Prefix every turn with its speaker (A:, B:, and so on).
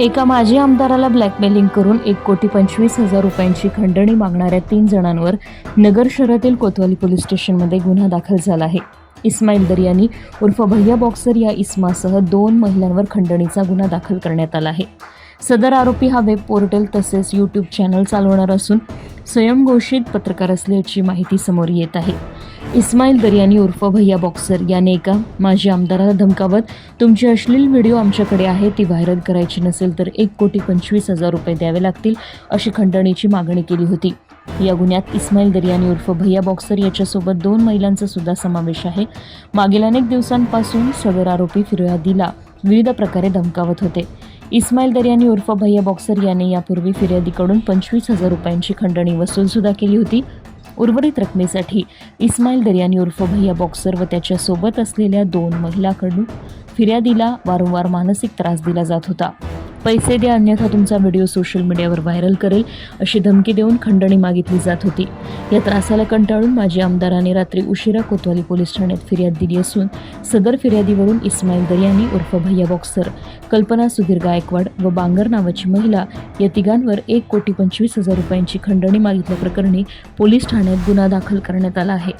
A: एका माजी आमदाराला ब्लॅकमेलिंग करून एक कोटी पंचवीस हजार रुपयांची खंडणी मागणाऱ्या तीन जणांवर नगर शहरातील कोतवाली पोलीस स्टेशनमध्ये गुन्हा दाखल झाला आहे. इस्माईल दरियानी उर्फ भैया बॉक्सर या इस्मासह दोन महिलांवर खंडणीचा गुन्हा दाखल करण्यात आला आहे. सदर आरोपी हा वेब पोर्टल तसेच यूट्यूब चॅनल चालवणार असून स्वयंघोषित पत्रकार असल्याची माहिती समोर येत आहे. इस्माईल दरियानी उर्फ भैया बॉक्सर याने एका माजी आमदाराला धमकावत तुमची अश्लील व्हिडिओ आमच्याकडे आहे ती व्हायरल करायची नसेल तर एक कोटी पंचवीस हजार रुपये द्यावे लागतील अशी खंडणीची मागणी केली होती. या गुन्ह्यात इस्माईल दरियानी उर्फ भैया बॉक्सर याच्यासोबत दोन महिलांचा सुद्धा समावेश आहे. मागील अनेक दिवसांपासून सदर आरोपी फिर्यादीला विविध प्रकारे धमकावत होते. इस्माईल दर्यानी उर्फ भैया बॉक्सर याने यापूर्वी फिर्यादीकडून पंचवीस हजार रुपयांची खंडणी वसूलसुद्धा केली होती. उर्वरित रकमेसाठी इस्माईल दर्यानी उर्फ भैया बॉक्सर व त्याच्यासोबत असलेल्या दोन महिलांकडून फिर्यादीला वारंवार मानसिक त्रास दिला जात होता. पैसे द्या अन्यथा तुमचा व्हिडिओ सोशल मीडियावर व्हायरल करेल अशी धमकी देऊन खंडणी मागितली जात होती. या त्रासाला कंटाळून माजी आमदाराने रात्री उशिरा कोतवाली पोलीस ठाण्यात फिर्याद दिली असून सदर फिर्यादीवरून इस्माईल दर्यानी उर्फ भैया बॉक्सर कल्पना सुधीर गायकवाड व बांगर नावाची महिला या तिघांवर एक कोटी पंचवीस हजार रुपयांची खंडणी मागितल्याप्रकरणी पोलीस ठाण्यात गुन्हा दाखल करण्यात आला आहे.